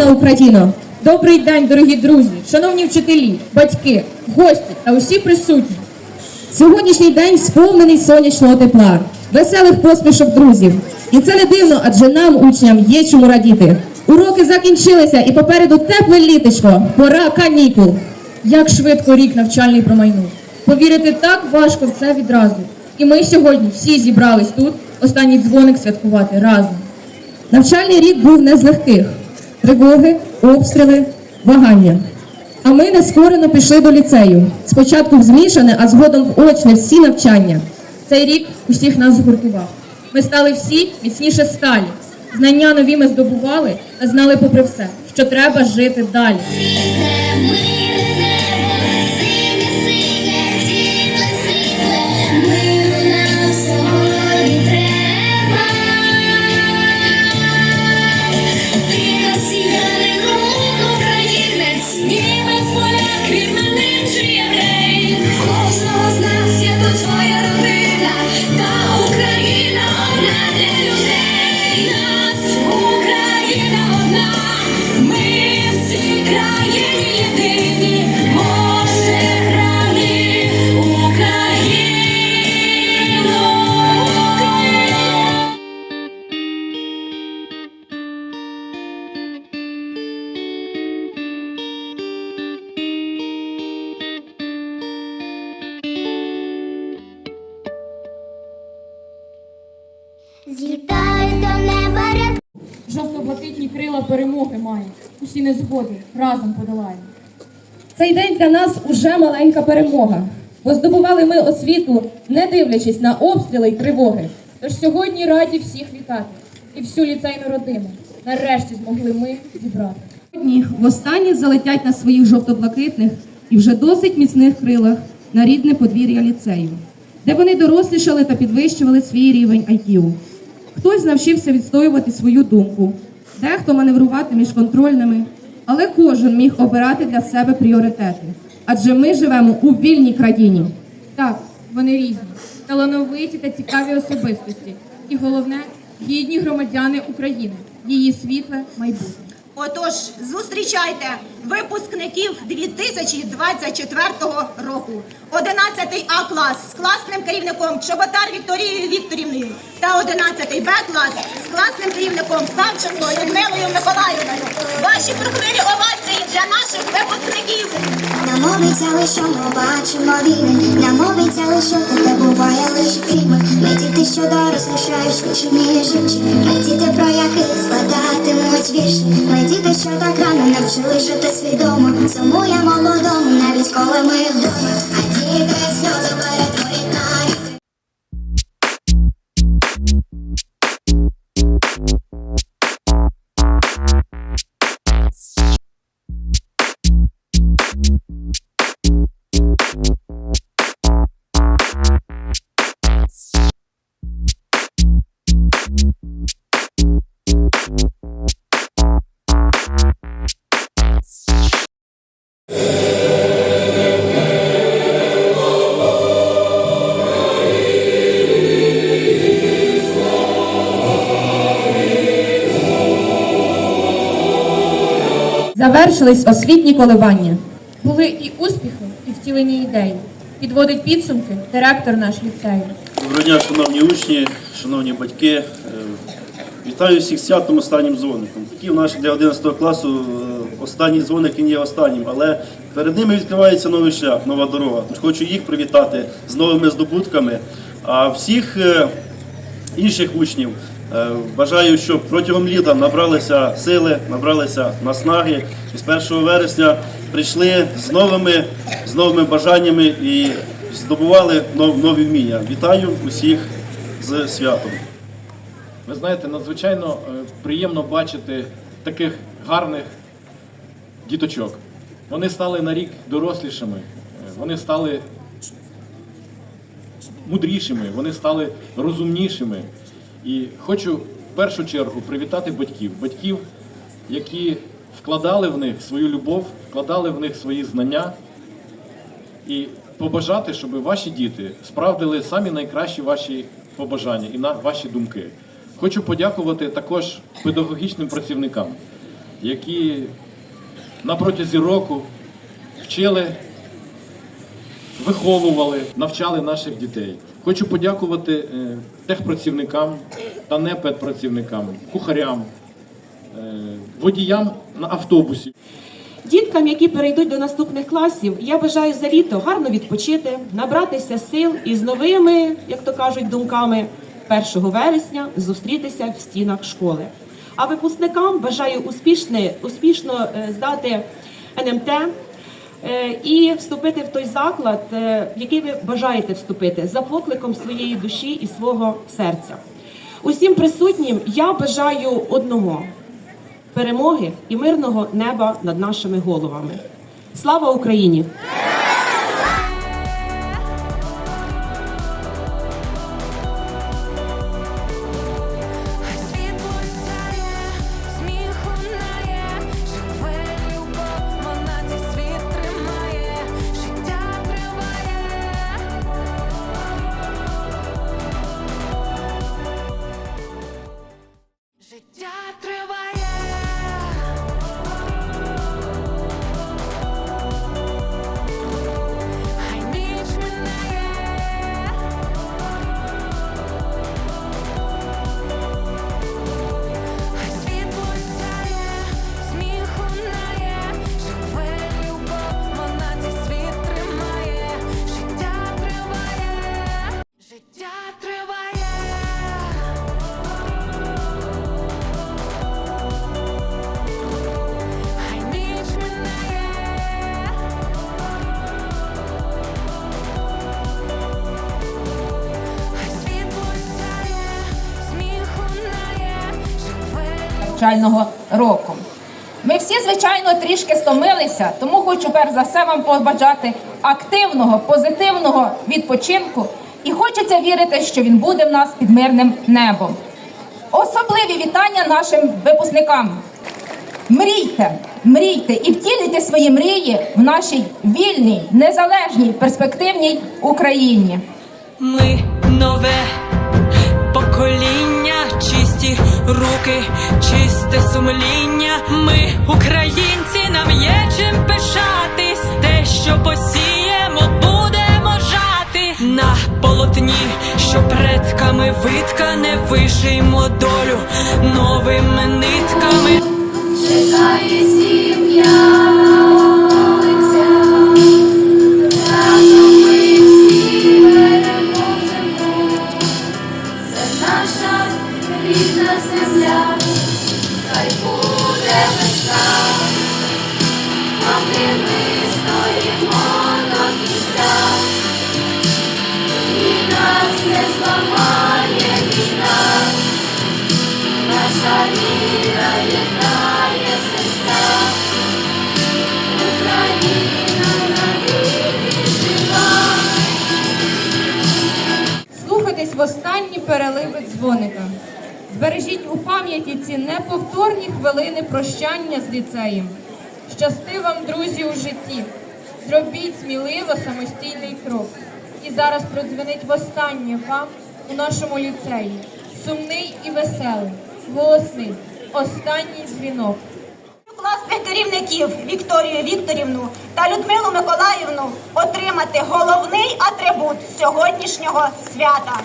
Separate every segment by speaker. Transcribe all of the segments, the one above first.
Speaker 1: рідна Україно! Добрий день, дорогі друзі, шановні вчителі, батьки, гості та усі присутні. Сьогоднішній день сповнений сонячного тепла, веселих посмішок друзів. І це не дивно, адже нам, учням, є чому радіти. Уроки закінчилися і попереду тепле літочко, пора канікул. Як швидко рік навчальний промайнув. Повірити так важко в це відразу. І ми сьогодні всі зібрались тут, останній дзвоник святкувати разом. Навчальний рік був не з легких: тривоги, обстріли, вагання. А ми нескорено пішли до ліцею. Спочатку в змішане, а згодом в очне всі навчання. Цей рік усіх нас згуртував. Ми стали всі міцніше сталі. Знання нові ми здобували а знали попри все, що треба жити далі.
Speaker 2: Україна одна Злітають до неба ряд
Speaker 1: Жовто-блакитні крила перемоги мають. Усі незгоди разом подолаємо. Цей день для нас уже маленька перемога. Бо здобували ми освіту, не дивлячись на обстріли й тривоги. Тож сьогодні раді всіх вітати і всю ліцейну родину. Нарешті змогли ми зібрати. Сьогодні востаннє залетять на своїх жовто-блакитних і вже досить міцних крилах на рідне подвір'я ліцею, де вони дорослішали та підвищували свій рівень IQ. Хтось навчився відстоювати свою думку, дехто маневрувати між контрольними, але кожен міг обирати для себе пріоритети. Адже ми живемо у вільній країні. Так, вони різні, талановиті та цікаві особистості. І головне гідні громадяни України, її світле майбутнє.
Speaker 3: Отож, зустрічайте випускників 2024 року. 11 А клас з класним керівником Чоботар Вікторією Вікторівною та 11 Б клас з класним керівником Савченко Людмилою Миколаївною. Ваші прохвилі овації для наших випускників.
Speaker 4: Нам обіцяли, що ми бачимо війни, нам обіцяли, що таке буває лише в фільмах. Ми діти, що дорослішають швидше, ніж інші. Ми діти, про яких складатимуть вірші. Ми діти, що так рано навчили жити свідомо. Сумує молодому, навіть коли ми вдома. А діти сльози перетворять
Speaker 1: Завершились освітні коливання. Були і успіхи, і втілені ідеї. Підводить підсумки директор наш ліцею.
Speaker 5: Доброго дня, шановні учні, шановні батьки. Е, Вітаю всіх святом останнім дзвоником. Такий наш для 11 класу е, останній дзвоник він є останнім, але перед ними відкривається новий шлях, нова дорога. Хочу їх привітати з новими здобутками. А всіх е, інших учнів бажаю, щоб протягом літа набралися сили, набралися наснаги і з 1 вересня прийшли з новими, з новими бажаннями і здобували нові вміння. Вітаю усіх з святом.
Speaker 6: Ви знаєте, надзвичайно е, приємно бачити таких гарних діточок. Вони стали на рік дорослішими, е, вони стали мудрішими, вони стали розумнішими. І хочу в першу чергу привітати батьків, батьків, які вкладали в них свою любов, вкладали в них свої знання і побажати, щоб ваші діти справдили самі найкращі ваші побажання і на ваші думки. Хочу подякувати також педагогічним працівникам, які на протязі року вчили, виховували, навчали наших дітей. Хочу подякувати е, техпрацівникам та непедпрацівникам, кухарям, е, водіям на автобусі.
Speaker 7: Діткам, які перейдуть до наступних класів, я бажаю за літо гарно відпочити, набратися сил і з новими, як то кажуть, думками 1 вересня зустрітися в стінах школи. А випускникам бажаю успішне, успішно е, здати НМТ і вступити в той заклад, е, в який ви бажаєте вступити, за покликом своєї душі і свого серця. Усім присутнім я бажаю одного перемоги і мирного неба над нашими головами. Слава Україні!
Speaker 1: Навчального року. Ми всі, звичайно, трішки стомилися, тому хочу перш за все вам побажати активного, позитивного відпочинку і хочеться вірити, що він буде в нас під мирним небом. Особливі вітання нашим випускникам. Мрійте, мрійте і втілюйте свої мрії в нашій вільній, незалежній, перспективній Україні.
Speaker 8: Ми нове покоління, чисті руки, чисте сумління. Ми українці, нам є чим пишатись. Те, що посіємо, будемо жати на полотні, що предками виткане, вишиймо долю новими нитками.
Speaker 2: Чекає Наша.
Speaker 1: Слухайтесь в останні переливи дзвоника. Збережіть у пам'яті ці неповторні хвилини прощання з ліцеєм. Щасти вам, друзі, у житті. Зробіть сміливо самостійний крок. І зараз продзвонить востаннє вам у нашому ліцеї. Сумний і веселий, голосний, останній дзвінок.
Speaker 3: класних керівників Вікторію Вікторівну та Людмилу Миколаївну отримати головний атрибут сьогоднішнього свята.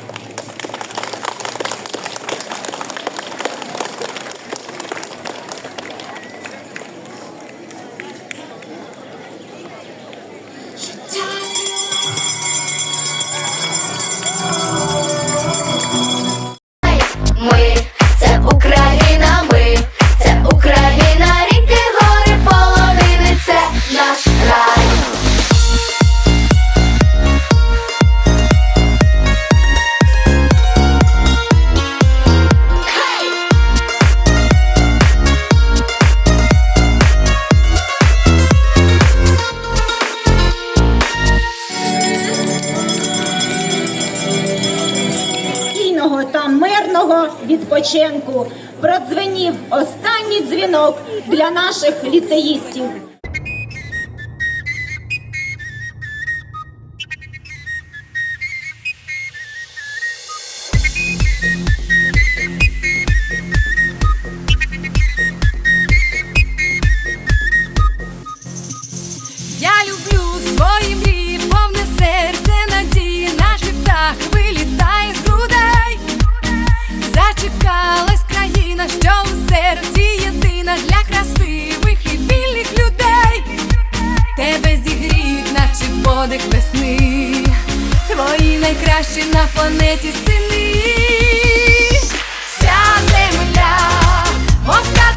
Speaker 3: Відпочинку продзвенів останній дзвінок для наших ліцеїстів.
Speaker 2: подих весни, твої найкращі на планеті сини, вся земля, мовка.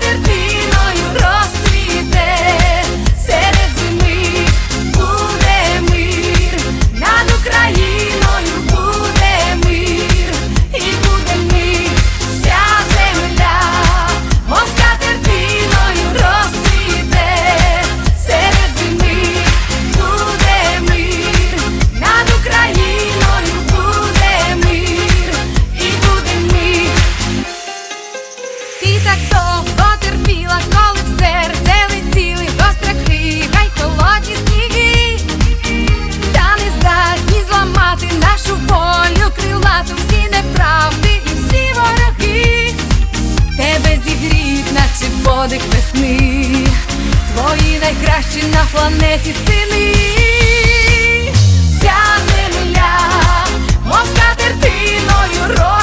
Speaker 2: подих весни, твої найкращі на планеті сини, ця земля, мов скатертиною рот.